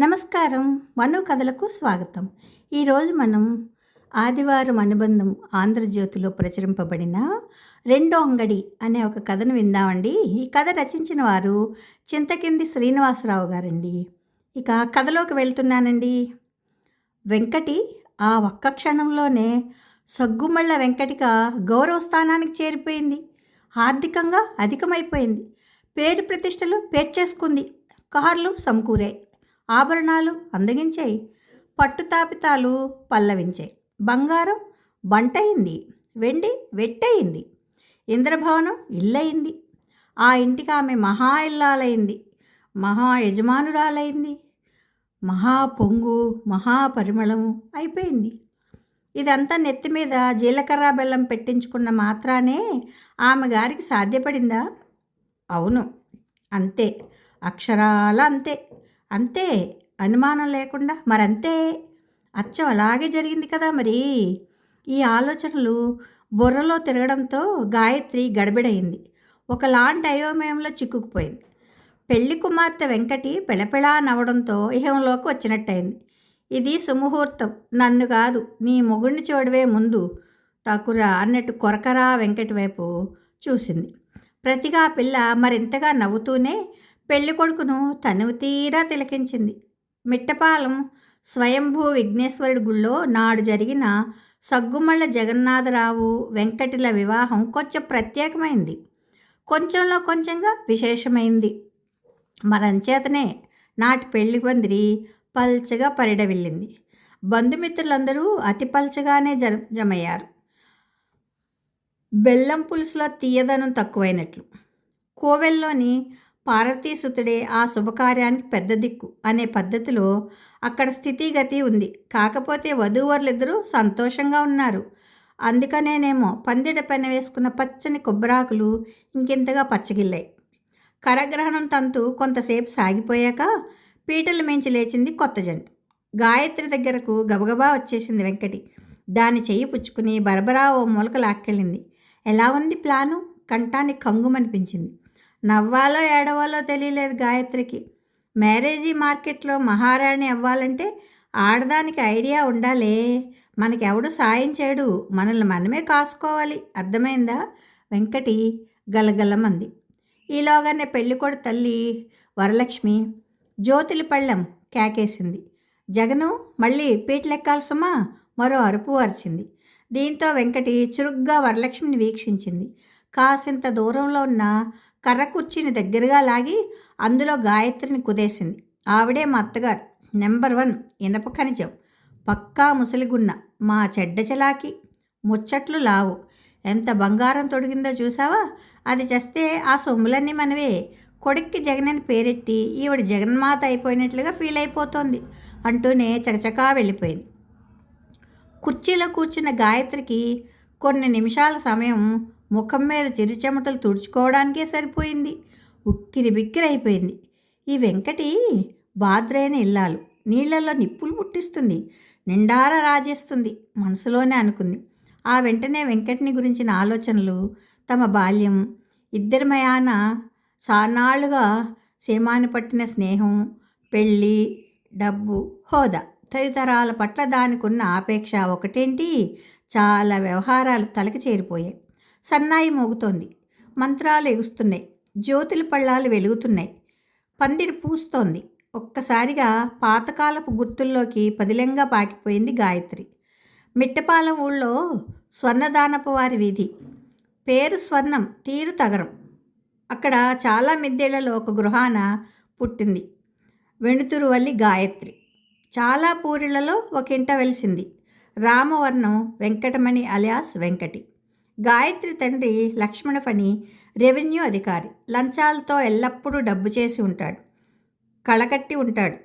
నమస్కారం. మను కథలకు స్వాగతం. ఈరోజు మనం ఆదివారం అనుబంధం ఆంధ్రజ్యోతిలో ప్రచురింపబడిన రెండో అంగడి అనే ఒక కథను విందామండి. ఈ కథ రచించిన వారు చింతకింది శ్రీనివాసరావు గారండి. ఇక కథలోకి వెళ్తున్నానండి. వెంకటి ఆ ఒక్క క్షణంలోనే సగ్గుమళ్ళ వెంకటిక గౌరవ స్థానానికి చేరిపోయింది. ఆర్థికంగా అధికమైపోయింది. పేరు ప్రతిష్టలు పేర్చేసుకుంది. కార్లు సమకూరాయి. ఆభరణాలు అందగించాయి. పట్టుతాపితాలు పల్లవించాయి. బంగారం బంటయింది వెండి వెట్టయింది. ఇంద్రభవనం ఇల్లయింది. ఆ ఇంటికి ఆమె మహా ఇల్లాలైంది మహా యజమానురాలైంది మహా పొంగు మహా పరిమళము అయిపోయింది. ఇదంతా నెత్తి మీద జీలకర్ర బెల్లం పెట్టించుకున్న మాత్రానే ఆమె గారికి సాధ్యపడిందా? అవును. అంతే. అక్షరాల అంతే. అంతే. అనుమానం లేకుండా. మరంతే. అచ్చం అలాగే జరిగింది కదా మరి. ఈ ఆలోచనలు బుర్రలో తిరగడంతో గాయత్రి గడబిడయింది. ఒకలాంటి అయోమయంలో చిక్కుకుపోయింది. పెళ్ళి కుమార్తె వెంకటి పెళపెళా నవ్వడంతో ఇహంలోకి వచ్చినట్టయింది. ఇది సుముహూర్తం. నన్ను కాదు నీ మొగుడిని చూడవే ముందు. ఠాకురా అన్నట్టు కొరకరా వెంకటి వైపు చూసింది. ప్రతిగా పిల్ల మరింతగా నవ్వుతూనే పెళ్ళి కొడుకును తీరా తిలకించింది. మిట్టపాలెం స్వయంభూ విఘ్నేశ్వరుడి గుళ్ళో నాడు జరిగిన సగ్గుమళ్ళ జగన్నాథరావు వెంకటిల వివాహం కొంచెం ప్రత్యేకమైంది. కొంచెంలో కొంచెంగా విశేషమైంది. మరంచేతనే నాటి పెళ్ళి పందిరి పల్చగా పరిడవిల్లింది. బంధుమిత్రులందరూ అతి పల్చగానే జ జమయ్యారు. బెల్లం పులుసులో తీయదనం తక్కువైనట్లు. కోవెల్లోని పార్వతీసుతుడే ఆ శుభకార్యానికి పెద్ద దిక్కు అనే పద్ధతిలో అక్కడ స్థితిగతి ఉంది. కాకపోతే వధూవరులిద్దరూ సంతోషంగా ఉన్నారు. అందుకనేనేమో పందిట పెన వేసుకున్న పచ్చని కొబ్బరాకులు ఇంకింతగా పచ్చగిల్లాయి. కరగ్రహణం తంతు కొంతసేపు సాగిపోయాక పీటల మించి లేచింది కొత్త జంట. గాయత్రి దగ్గరకు గబగబా వచ్చేసింది వెంకటి. దాని చెయ్యి పుచ్చుకుని బరబరా ఓ మూలక లాక్కెళ్ళింది. ఎలా ఉంది ప్లాను? కంఠాన్ని కంగుమనిపించింది. నవ్వాలో ఏడవాలో తెలియలేదు గాయత్రికి. మ్యారేజీ మార్కెట్లో మహారాణి అవ్వాలంటే ఆడదానికి ఐడియా ఉండాలే. మనకెవడు సాయం చేయడు. మనల్ని మనమే కాసుకోవాలి. అర్థమైందా? వెంకటి గలగలమంది. ఈలోగానే పెళ్ళికొడు తల్లి వరలక్ష్మి జ్యోతుల పళ్ళెం కేకేసింది. జగను మళ్ళీ పీటలెక్కాల్సమా మరో అరుపు అరిచింది. దీంతో వెంకటి చురుగ్గా వరలక్ష్మిని వీక్షించింది. కాసింత దూరంలో ఉన్న కర్ర కుర్చీని దగ్గరగా లాగి అందులో గాయత్రిని కుదేసింది. ఆవిడే మా అత్తగారు. నెంబర్ వన్ ఇనప ఖనిజం. పక్కా ముసలిగున్న మా చెడ్డ చలాకి. ముచ్చట్లు లావు. ఎంత బంగారం తొడిగిందో చూసావా? అది చేస్తే ఆ సొమ్ములన్నీ మనవే. కొడుక్కి జగన్ అని పేరెట్టి ఈవిడ జగన్మాత అయిపోయినట్లుగా ఫీల్ అయిపోతోంది అంటూనే చకచకా వెళ్ళిపోయింది. కుర్చీలో కూర్చున్న గాయత్రికి కొన్ని నిమిషాల సమయం ముఖం మీద చిరుచెమటలు తుడుచుకోవడానికే సరిపోయింది. ఉక్కిరి బిక్కిరి అయిపోయింది. ఈ వెంకటి బాద్రైన ఇల్లాలు నీళ్ళలో నిప్పులు పుట్టిస్తుంది నిండార రాజేస్తుంది మనసులోనే అనుకుంది. ఆ వెంటనే వెంకటిని గురించిన ఆలోచనలు తమ బాల్యం ఇద్దరి మయాన సీమాని పట్టిన స్నేహం పెళ్ళి డబ్బు హోదా తదితరాల పట్ల దానికున్న ఆపేక్ష ఒకటేంటి? చాలా వ్యవహారాలు తలకి చేరిపోయాయి. సన్నాయి మోగుతోంది. మంత్రాలు ఎగుస్తున్నాయి. జ్యోతుల పళ్ళాలు వెలుగుతున్నాయి. పందిరి పూస్తోంది. ఒక్కసారిగా పాతకాలపు గుర్తుల్లోకి పదిలంగా పాకిపోయింది గాయత్రి. మిట్టపాలెం ఊళ్ళో స్వర్ణదానపు వారి వీధి. పేరు స్వర్ణం తీరు తగరం. అక్కడ చాలా మిద్దెళ్ళలో ఒక గృహాన పుట్టింది. వెణుతురువల్లి గాయత్రి. చాలా పూరిళ్ళలో ఒక ఇంట వెలిసింది. రామవర్ణం వెంకటమణి అలియాస్ వెంకటి. గాయత్రి తండ్రి లక్ష్మణపని రెవెన్యూ అధికారి. లంచాలతో ఎల్లప్పుడూ డబ్బు చేసి ఉంటాడు. కళకట్టి ఉంటాడు.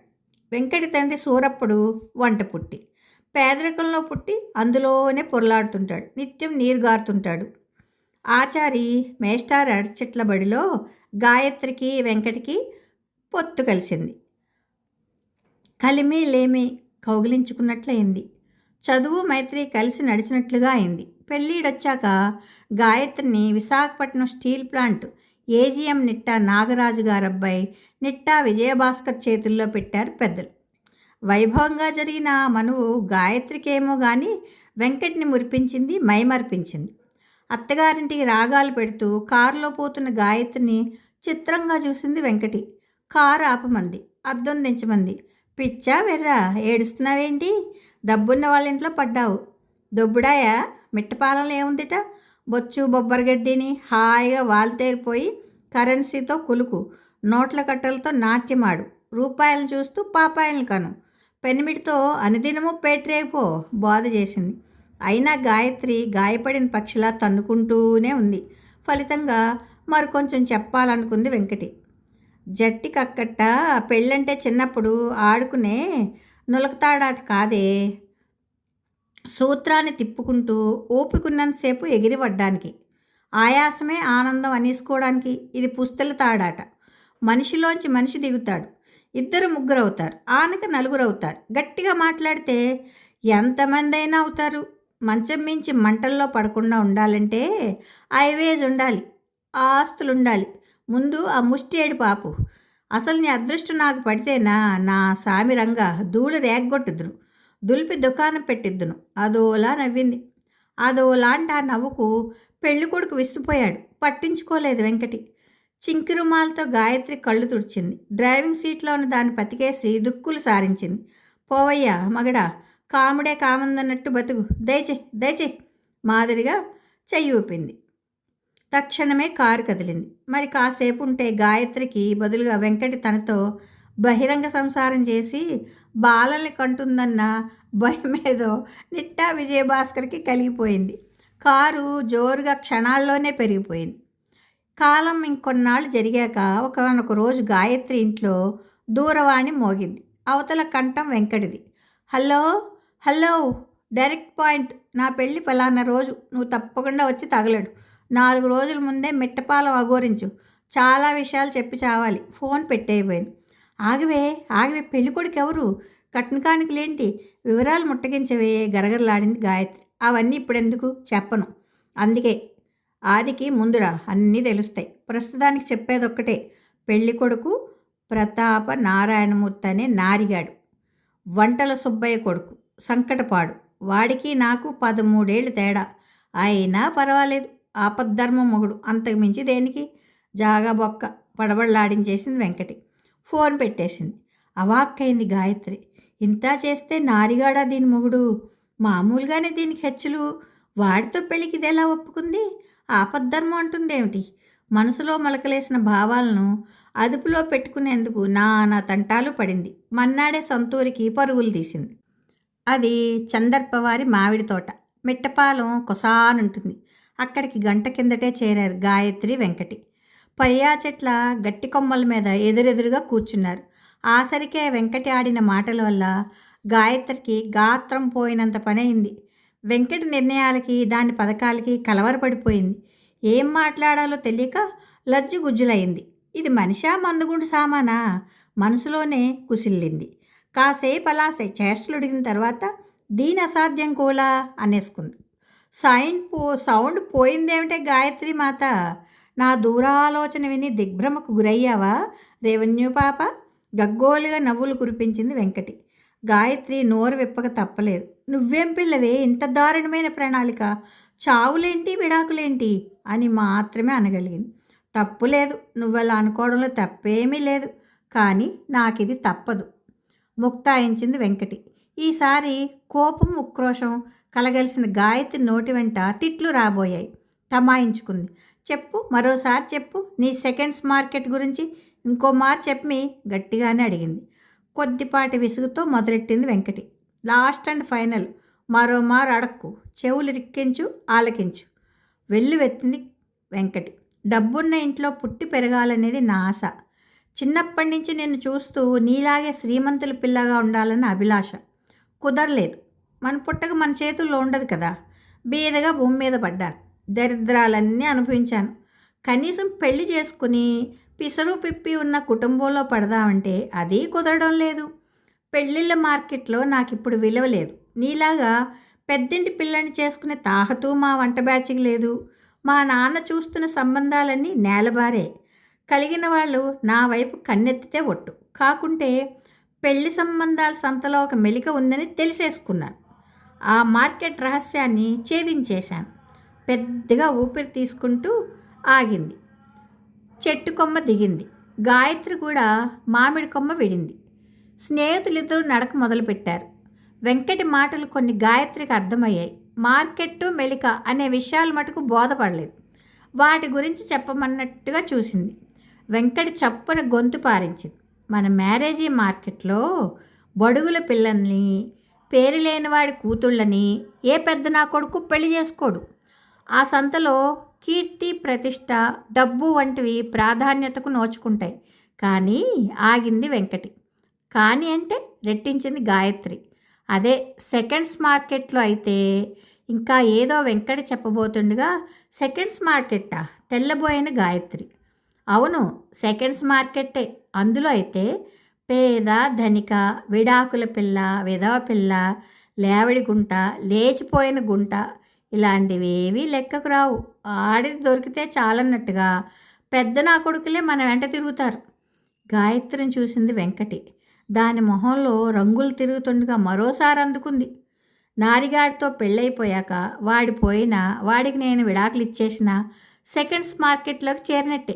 వెంకటి తండ్రి సూరప్పుడు వంట పుట్టి. పేదరికంలో పుట్టి అందులోనే పొరలాడుతుంటాడు. నిత్యం నీరు గారుతుంటాడు. ఆచారి మేస్టార్ అడిచెట్ల బడిలో గాయత్రికి వెంకటికి పొత్తు కలిసింది. కలిమి లేమి కౌగిలించుకున్నట్లయింది. చదువు మైత్రి కలిసి నడిచినట్లుగా అయింది. పెళ్ళిడొచ్చాక గాయత్రిని Visakhapatnam steel plant AGM Nitta Nagaraju గారబ్బాయి Nitta Vijayabhaskar చేతుల్లో పెట్టారు పెద్దలు. వైభవంగా జరిగిన మనువు గాయత్రికేమో కానీ వెంకట్ని మురిపించింది మైమర్పించింది. అత్తగారింటికి రాగాలు పెడుతూ కారులో పోతున్న గాయత్రిని చిత్రంగా చూసింది వెంకటి. కారు ఆపమంది అద్దం దించమంది. పిచ్చా వెర్రా ఏడుస్తున్నావేంటి? డబ్బున్న వాళ్ళ ఇంట్లో పడ్డావు. దొబ్బుడాయా? మిట్టపాలెంలో ఏముందిట? బొచ్చు బొబ్బరగడ్డిని హాయిగా వాల్తేరిపోయి కరెన్సీతో కులుకు నోట్ల కట్టలతో నాట్యమాడు రూపాయలను చూస్తూ పాపాయలను కను. పెనిమిడితో అనుదినము పేట్రేపో బాధ చేసింది. అయినా గాయత్రి గాయపడిన పక్షిలా తన్నుకుంటూనే ఉంది. ఫలితంగా మరికొంచెం చెప్పాలనుకుంది వెంకటి. జట్టి కక్కట్ట పెళ్ళంటే చిన్నప్పుడు ఆడుకునే నులకతాడా కాదే. సూత్రాన్ని తిప్పుకుంటూ ఓపికన్నంతసేపు ఎగిరిపడ్డానికి. ఆయాసమే ఆనందం అనేసుకోవడానికి ఇది పుస్తల తాడాట. మనిషిలోంచి మనిషి దిగుతాడు. ఇద్దరు ముగ్గురు అవుతారు ఆనక నలుగురు అవుతారు గట్టిగా మాట్లాడితే ఎంతమంది అయినా అవుతారు. మంచం మించి మంటల్లో పడకుండా ఉండాలంటే ఐవేజ్ ఉండాలి ఆస్తులు ఉండాలి. ముందు ఆ ముష్టేడు పాపు. అసలు నీ అదృష్టం నాకు పడితేనా? నా సామి రంగ ధూళి రేగ్గొట్టుదురు దులిపి దుకాణం పెట్టిద్దును. అదోలా నవ్వింది. అదోలాంటి ఆ నవ్వుకు పెళ్ళి కొడుకు విసిపోయాడు పట్టించుకోలేదు వెంకటి. చింకి రుమాలతో గాయత్రి కళ్ళు తుడిచింది. డ్రైవింగ్ సీట్లో ఉన్న దాన్ని పతికేసి దుక్కులు సారించింది. పోవయ్యా మగడా కాముడే కామందన్నట్టు బతుకు. దయచే దయచే మాదిరిగా చెయ్యి ఊపింది. తక్షణమే కారు కదిలింది. మరి కాసేపు ఉంటే గాయత్రికి బదులుగా వెంకటి తనతో బహిరంగ సంసారం చేసి బాలల్ని కంటుందన్న భయమేదో నిట్టా విజయభాస్కర్కి కలిగిపోయింది. కారు జోరుగా క్షణాల్లోనే పెరిగిపోయింది. కాలం ఇంకొన్నాళ్ళు జరిగాక ఒకనొక రోజు గాయత్రి ఇంట్లో దూరవాణి మోగింది. అవతల కంఠం వెంకటిది. Hello hello direct point. నా పెళ్ళి ఫలానా రోజు. నువ్వు తప్పకుండా వచ్చి తగలడు. నాలుగు రోజుల ముందే మిట్టపాలం అఘోరించు. చాలా విషయాలు చెప్పి చావాలి. ఫోన్ పెట్టేయిపోయింది ఆగివే ఆగివే. పెళ్ళికొడుకు ఎవరు కట్నకానుకలేంటి వివరాలు ముట్టగించవే గరగరలాడింది గాయత్రి. అవన్నీ ఇప్పుడెందుకు? చెప్పను. అందుకే. ఆదికి ముందురా. అన్నీ తెలుస్తాయి. ప్రస్తుతానికి చెప్పేదొక్కటే. పెళ్ళి కొడుకు ప్రతాప నారాయణమూర్తి అనే నారిగాడు. వంటల సుబ్బయ్య కొడుకు. సంకటపాడు. వాడికి నాకు పదమూడేళ్ళు తేడా. అయినా పర్వాలేదు. ఆపద్ధర్మ మొగుడు. అంతకుమించి దేనికి? జాగా బొక్క. పడబడలాడించేసింది వెంకటి. ఫోన్ పెట్టేసింది. అవాక్కైంది గాయత్రి. ఇంత చేస్తే నారిగాడా దీని మొగుడు? మామూలుగానే దీనికి హెచ్చులు. వాడితో పెళ్ళికి ఇది ఎలా ఒప్పుకుంది? ఆపద్ధర్మం అంటుందేమిటి? మనసులో మొలకలేసిన భావాలను అదుపులో పెట్టుకునేందుకు నానా తంటాలు పడింది. మన్నాడే సొంతూరికి పరుగులు తీసింది. అది చందర్పవారి మామిడి తోట. మిట్టపాలెం కొసానుంటుంది. అక్కడికి గంట కిందటే చేరారు గాయత్రి వెంకటి. పరియా చెట్ల గట్టి కొమ్మల మీద ఎదురెదురుగా కూర్చున్నారు. ఆసరికే వెంకటి ఆడిన మాటల వల్ల గాయత్రికి గాత్రం పోయినంత పని అయింది. వెంకటి నిర్ణయాలకి దాని పథకాలకి కలవరపడిపోయింది. ఏం మాట్లాడాలో తెలియక లజ్జు గుజ్జులైంది ఇది మనిషా మందుగుండు సామానా? మనసులోనే కుసిల్లింది. కాసేపు అలా చేష్టలు అడిగిన తర్వాత దీని అసాధ్యం కూలా అనేసుకుంది. సైన్ పో సౌండ్ పోయిందేమిటే గాయత్రి మాత? నా దూరాలోచన విని దిగ్భ్రమకు గురయ్యావా? రెవెన్యూ పాప? గగ్గోలుగా నవ్వులు కురిపించింది వెంకటి. గాయత్రి నోరు విప్పక తప్పలేదు. నువ్వేం పిల్లవే? ఇంత దారుణమైన ప్రణాళిక. చావులేంటి? విడాకులేంటి? అని మాత్రమే అనగలిగింది. తప్పు లేదు నువ్వలా అనుకోవడంలో తప్పేమీ లేదు. కానీ నాకు ఇది తప్పదు. ముక్తాయించింది వెంకటి. ఈసారి కోపం ఉక్రోషం కలగలిసిన గాయత్రి నోటి వెంట తిట్లు రాబోయాయి. తమాయించుకుంది. చెప్పు మరోసారి చెప్పు నీ సెకండ్స్ మార్కెట్ గురించి ఇంకో మారు చెప్పి గట్టిగానే అడిగింది. కొద్దిపాటి విసుగుతో మొదలెట్టింది వెంకటి. లాస్ట్ అండ్ ఫైనల్ మరో మారు అడక్కు చెవులు రిక్కించు ఆలకించు. వెత్తింది వెంకటి. డబ్బున్న ఇంట్లో పుట్టి పెరగాలనేది నా ఆశ. చిన్నప్పటి నుంచి నేను చూస్తూ నీలాగే శ్రీమంతుల పిల్లగా ఉండాలని అభిలాష. కుదరలేదు. మన పుట్టక మన చేతుల్లో ఉండదు కదా. బీదగా భూమి మీద పడ్డాను. దరిద్రాలన్నీ అనుభవించాను. కనీసం పెళ్ళి చేసుకుని పిసరు పిప్పి ఉన్న కుటుంబంలో పడదామంటే అది కుదరడం లేదు. పెళ్ళిళ్ళ మార్కెట్లో నాకు ఇప్పుడు విలువ లేదు. నీలాగా పెద్దింటి పిల్లని చేసుకునే తాహతూ మా వంట బ్యాచ్కి లేదు. మా నాన్న చూస్తున్న సంబంధాలన్నీ నేలబారే. కలిగిన వాళ్ళు నా వైపు కన్నెత్తితే ఒట్టు. కాకుంటే పెళ్ళి సంబంధాల సంతలో ఒక మెలిక ఉందని తెలిసేసుకున్నాను. ఆ మార్కెట్ రహస్యాన్ని ఛేదించేశాను. పెద్దగా ఊపిరి తీసుకుంటూ ఆగింది. చెట్టు కొమ్మ దిగింది. గాయత్రి కూడా మామిడి కొమ్మ విడింది. స్నేహితులిద్దరూ నడక మొదలుపెట్టారు. వెంకటి మాటలు కొన్ని గాయత్రికి అర్థమయ్యాయి. మార్కెట్టు మెలిక అనే విషయాలు మటుకు బోధపడలేదు. వాటి గురించి చెప్పమన్నట్టుగా చూసింది. వెంకటి చప్పున గొంతు పారించింది. మన మ్యారేజీ మార్కెట్లో బడుగుల పిల్లల్ని పేరు లేనివాడి కూతుళ్ళని ఏ పెద్ద నా కొడుకు పెళ్ళి చేసుకోడు. ఆ సంతలో కీర్తి ప్రతిష్ట డబ్బు వంటివి ప్రాధాన్యతకు నోచుకుంటాయి. కానీ ఆగింది వెంకటి. కానీ అంటే రెట్టించింది గాయత్రి. అదే సెకండ్స్ మార్కెట్లో అయితే ఇంకా ఏదో వెంకట చెప్పబోతుండగా సెకండ్స్ మార్కెట్టా తెల్లబోయిన గాయత్రి. అవును సెకండ్స్ మార్కెట్టే. అందులో అయితే పేద ధనిక విడాకుల పిల్ల విధవ పిల్ల లేవడి గుంట లేచిపోయిన గుంట ఇలాంటివి లెక్కకు రావు. ఆడిది దొరికితే చాలన్నట్టుగా పెద్ద నా కొడుకులే మన వెంట తిరుగుతారు. గాయత్రిని చూసింది వెంకటి. దాని మొహంలో రంగులు తిరుగుతుండగా మరోసారి అందుకుంది. నారిగాడితో పెళ్ళైపోయాక వాడి పోయినా వాడికి నేను విడాకులు ఇచ్చేసిన సెకండ్స్ మార్కెట్లోకి చేరినట్టే.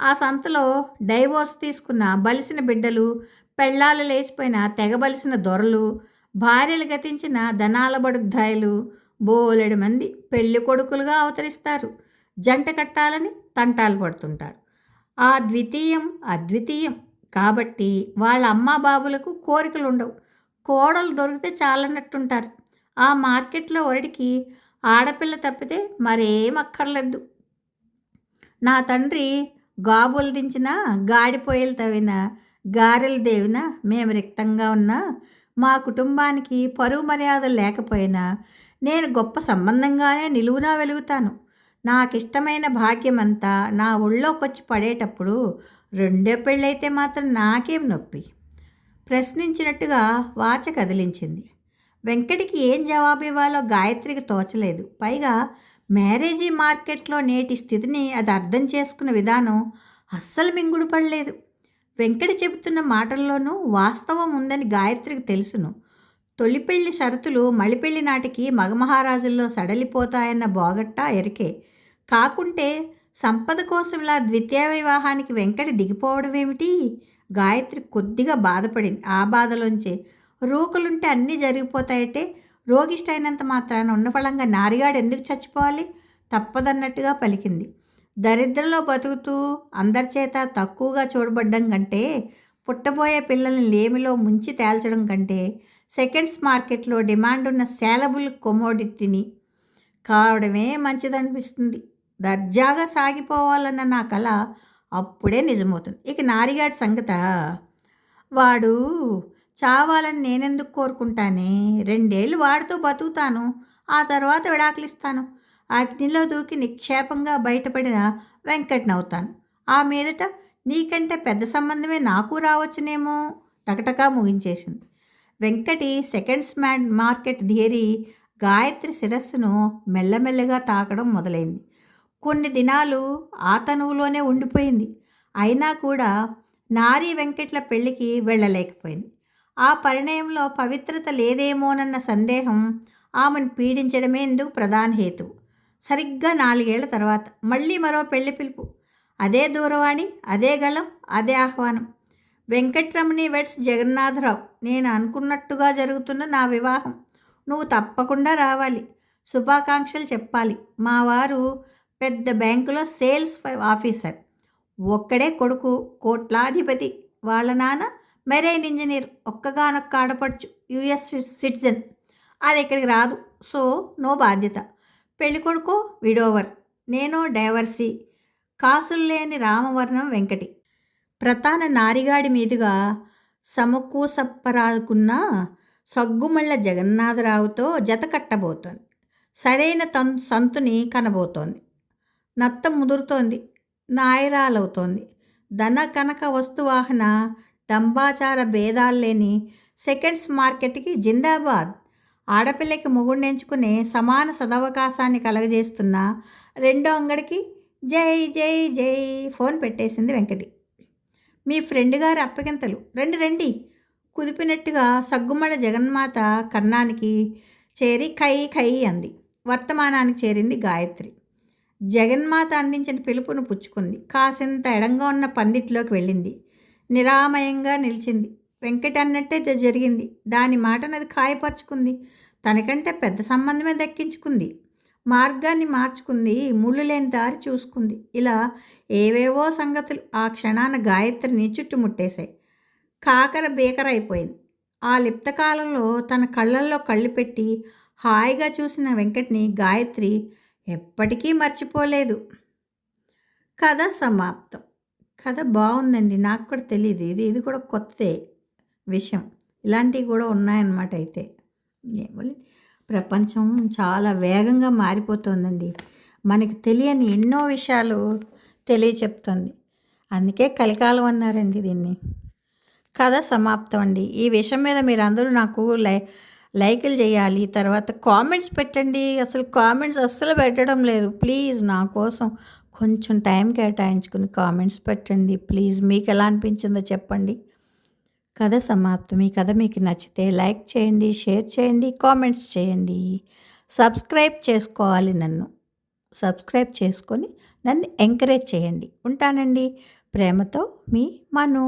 ఆ సంతలో డైవోర్స్ తీసుకున్న బలిసిన బిడ్డలు పెళ్ళాలు లేచిపోయిన తెగబలిసిన దొరలు భార్యలు గతించిన ధనాల బడుద్దాయిలు బోలెడు మంది పెళ్ళి కొడుకులుగా అవతరిస్తారు. జంట కట్టాలని తంటాలు పడుతుంటారు. ఆ ద్వితీయం అద్వితీయం. కాబట్టి వాళ్ళ అమ్మ బాబులకు కోరికలు ఉండవు. కోడలు దొరికితే చాలన్నట్టుంటారు. ఆ మార్కెట్లో ఒరడికి ఆడపిల్ల తప్పితే మరేం అక్కర్లేదు. నా తండ్రి గాబులు దించిన గాడిపోయలు తవ్విన గారెలు దేవిన మేము రిక్తంగా ఉన్నా మా కుటుంబానికి పరువు మర్యాదలు లేకపోయినా నేను గొప్ప సంబంధంగానే నిలువునా వెలుగుతాను. నాకిష్టమైన భాగ్యమంతా నా ఒళ్ళోకొచ్చి పడేటప్పుడు రెండో పెళ్ళైతే మాత్రం నాకేం నొప్పి. ప్రశ్నించినట్టుగా వాచ కదిలించింది. వెంకటికి ఏం జవాబు ఇవ్వాలో గాయత్రికి తోచలేదు. పైగా మ్యారేజీ మార్కెట్లో నేటి స్థితిని అది అర్థం చేసుకున్న విధానం అస్సలు మింగుడు పడలేదు. వెంకట చెబుతున్న మాటల్లోనూ వాస్తవం ఉందని గాయత్రికి తెలుసును. తొలిపెళ్ళి షరతులు మలిపెళ్ళి నాటికి మగమహారాజుల్లో సడలిపోతాయన్న బోగట్టా ఎరికే. కాకుంటే సంపద కోసంలా ద్వితీయ వివాహానికి వెంకటి దిగిపోవడమేమిటి? గాయత్రి కొద్దిగా బాధపడింది. ఆ బాధలోంచి రూకలుంటే అన్నీ జరిగిపోతాయంటే రోగిష్టైనంత మాత్రాన ఉన్నఫలంగా నారిగాడు ఎందుకు చచ్చిపోవాలి? తప్పదన్నట్టుగా పలికింది. దరిద్రలో బతుకుతూ అందరి చేత తక్కువగా చూడబడ్డం కంటే పుట్టబోయే పిల్లల్ని లేమిలో ముంచి తేల్చడం కంటే సెకండ్స్ మార్కెట్లో డిమాండ్ ఉన్న సేలబుల్ కొమోడిటీని కావడమే మంచిదనిపిస్తుంది. దర్జాగా సాగిపోవాలన్న నా కళ అప్పుడే నిజమవుతుంది. ఇక నారిగాడి సంగత? వాడు చావాలని నేనెందుకు కోరుకుంటానే? రెండేళ్ళు వాడుతూ బతుకుతాను. ఆ తర్వాత విడాకులిస్తాను. అగ్నిలో దూకి నిక్షేపంగా బయటపడిన వెంకట్నవుతాను. ఆ మీదట నీకంటే పెద్ద సంబంధమే నాకు రావచ్చునేమో? టకటకా ముగించేసింది. Venkati seconds man market theory Gayatri శిరస్సును మెల్లమెల్లగా తాకడం మొదలైంది. కొన్ని దినాలు ఆ తనువులోనే ఉండిపోయింది. అయినా కూడా నారీ వెంకట్ల పెళ్ళికి వెళ్ళలేకపోయింది. ఆ పరిణయంలో పవిత్రత లేదేమోనన్న సందేహం ఆమెను పీడించడమే ఇందుకు ప్రధాన హేతువు. సరిగ్గా నాలుగేళ్ళ తర్వాత మళ్ళీ మరో పెళ్ళి పిలుపు. అదే దూరవాణి అదే గళం అదే ఆహ్వానం. వెంకట్రమణి వెడ్స్ జగన్నాథరావు నేను అనుకున్నట్టుగా జరుగుతున్న నా వివాహం. నువ్వు తప్పకుండా రావాలి. శుభాకాంక్షలు చెప్పాలి. మా వారు పెద్ద బ్యాంకులో సేల్స్ ఆఫీసర్. ఒక్కడే కొడుకు కోట్లాధిపతి. వాళ్ళ నాన్న మెరైన్ ఇంజనీర్ ఒక్కగానొక్క ఆడపడుచు యుఎస్ సిటిజన్. అది ఇక్కడికి రాదు. సో నో బాధ్యత. పెళ్ళికొడుకో విడోవర్. నేను డైవర్సీ. కాసులు లేని రామవర్ణం వెంకటి. ప్రధాన నారిగాడి మీదుగా సమకూసప్పరాకున్న సగ్గుమళ్ళ జగన్నాథరావుతో జత కట్టబోతోంది. సరైన తన్ సంతుని కనబోతోంది. నత్త ముదురుతోంది. నాయరాలవుతోంది. ధన కనక వస్తువాహన డంబాచార భేదాలు లేని సెకండ్స్ మార్కెట్కి జిందాబాద్. ఆడపిల్లకి మొగుడిని ఎంచుకునే సమాన సదవకాశాన్ని కలగజేస్తున్న రెండో అంగడికి జై జై జై ఫోన్ పెట్టేసింది వెంకటి. మీ ఫ్రెండ్ గారి అప్పగింతలు. రండి రండి. కుదిపినట్టుగా సగ్గుమళ్ళ జగన్మాత కన్నానికి చేరి ఖై ఖై అంది. వర్తమానానికి చేరింది గాయత్రి. జగన్మాత అందించిన పిలుపును పుచ్చుకుంది. కాసింత ఎడంగా ఉన్న పందిట్లోకి వెళ్ళింది. నిరామయంగా నిలిచింది. వెంకట అన్నట్టయితే జరిగింది. దాని మాటనది ఖాయపరుచుకుంది. తనకంటే పెద్ద సంబంధమే దక్కించుకుంది. మార్గాన్ని మార్చుకుంది. ముళ్ళు లేని దారి చూసుకుంది. ఇలా ఏవేవో సంగతులు ఆ క్షణాన గాయత్రిని చుట్టుముట్టేశాయి. కాకర బీకర అయిపోయింది ఆ లిప్తకాలంలో తన కళ్ళల్లో కళ్ళు పెట్టి హాయిగా చూసిన వెంకట్ని గాయత్రి ఎప్పటికీ మర్చిపోలేదు. కథ సమాప్తం. కథ బాగుందండి. నాకు కూడా తెలియదు ఇది ఇది కూడా కొత్తే విషయం. ఇలాంటివి కూడా ఉన్నాయన్నమాట అయితే. ప్రపంచం చాలా వేగంగా మారిపోతుందండి. మనకి తెలియని ఎన్నో విషయాలు తెలియచెప్తుంది. అందుకే కలికాలం అన్నారండి దీన్ని. కథ సమాప్తం అండి. ఈ విషయం మీద మీరు అందరూ నాకు లై లైకులు చేయాలి. తర్వాత కామెంట్స్ పెట్టండి. అసలు కామెంట్స్ అస్సలు పెట్టడం లేదు. ప్లీజ్ నా కోసం కొంచెం టైం కేటాయించుకుని కామెంట్స్ పెట్టండి. ప్లీజ్ మీకు ఎలా అనిపించిందో చెప్పండి. కథ సమాప్తం. ఈ కథ మీకు నచ్చితే లైక్ చేయండి షేర్ చేయండి కామెంట్స్ చేయండి. సబ్స్క్రైబ్ చేసుకోవాలి నన్ను. సబ్స్క్రైబ్ చేసుకొని నన్ను ఎంకరేజ్ చేయండి. ఉంటానండి. ప్రేమతో మీ మను.